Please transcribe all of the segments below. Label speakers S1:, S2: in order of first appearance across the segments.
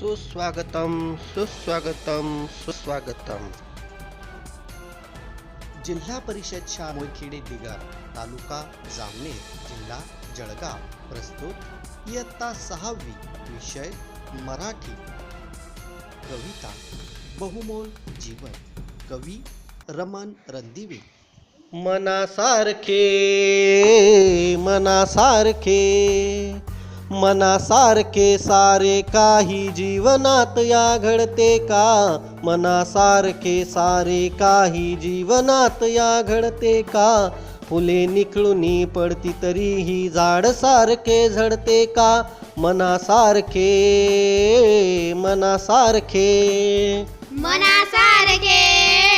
S1: सुस्वागतम सुस्वागतम सुस्वागतम. जिल्हा परिषद शाळा दिगर तालुका जामनेर जिल्हा जळगाव. प्रस्तुत इयत्ता सहावी विषय मराठी. कविता बहुमोल जीवन. कवी रमन रंदिवे. मनासारखे मनासारखे. मनासारखे सारे काही जीवनात या घडते का? मनासारखे सारे काही जीवनात या घडते का? फुले निखळूनी पडती तरीही झाड सारखे झडते का? मनासारखे मनासारखे
S2: मनासारखे. मनासारखे.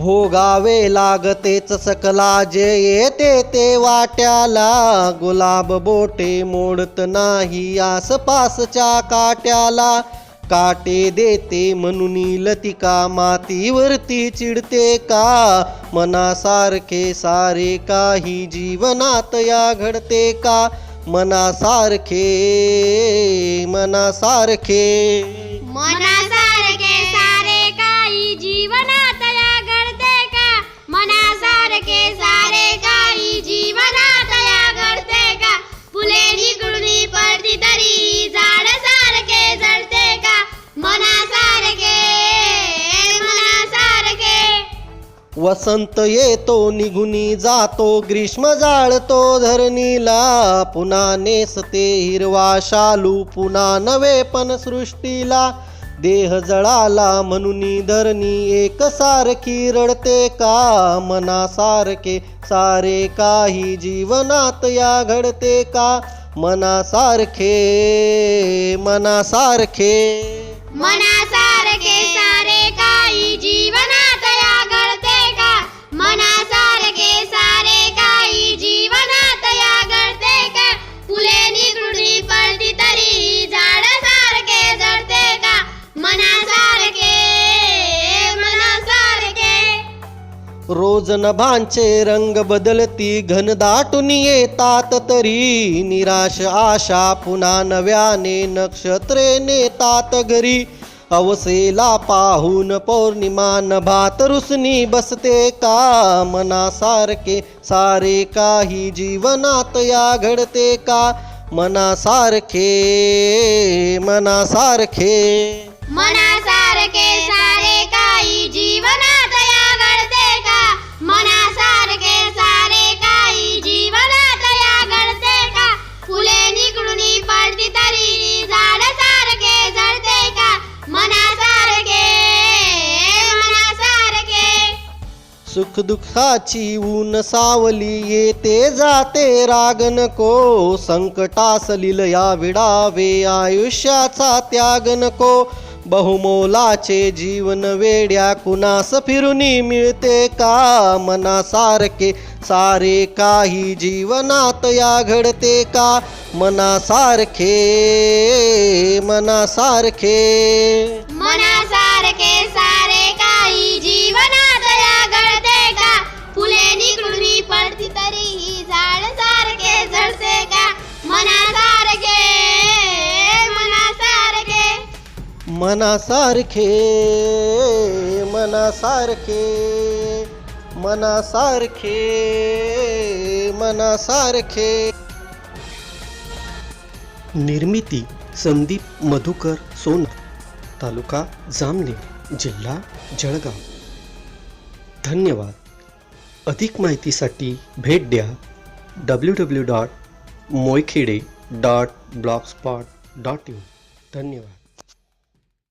S1: भोगावे लागतेच सकला जे येते ते वाट्याला. गुलाब बोटे मोडत नाही आसपासच्या काट्याला. काटे देते म्हणून लतिका मातीवरती चिडते का? मनासारखे सारे काही जीवनात या घडते का? मनासारखे मनासारखे.
S2: मना
S1: वसंत येतो निघुनी जातो ग्रीष्म जाळतो धरणीला. पुन्हा नेसते हिरवा शालू पुन्हा नवे पण सृष्टीला. देह जळाला म्हणून धरणी एकसारखी रडते का? मनासारखे सारे काही जीवनात या घडते का? मनासारखे मनासारखे.
S2: मनासारखे
S1: रोज नभांचे रंग बदलती घन दाटून येतात तरी निराश आशा पुन्हा नव्याने नक्षत्रे नेतात घरी. अवसेला पाहून पौर्णिमा नभात रुसनी बसते का? मनासारखे सारे काही जीवनात या घडते का? मनासारखे मनासारखे.
S2: मनासारखे.
S1: सुखदुःखाची ऊन सावली येते जाते राग नको संकटासलील या विडावे आयुष्याचा त्याग नको. बहुमोलाचे जीवन वेड्या कुणास फिरुनी मिळते का? मनासारखे सारे काही जीवनात या घडते का? मनासारखे मनासारखे.
S2: मनासारखे. मनासारखे मनासारखे
S1: मनासारखे मनासारखे. निर्मिती संदीप मधुकर सोन तालुका जामनेर जिल्हा जळगाव. धन्यवाद. अधिक माहितीसाठी भेट द्या W W dot Moykhede dot blogspot dot in धन्यवाद.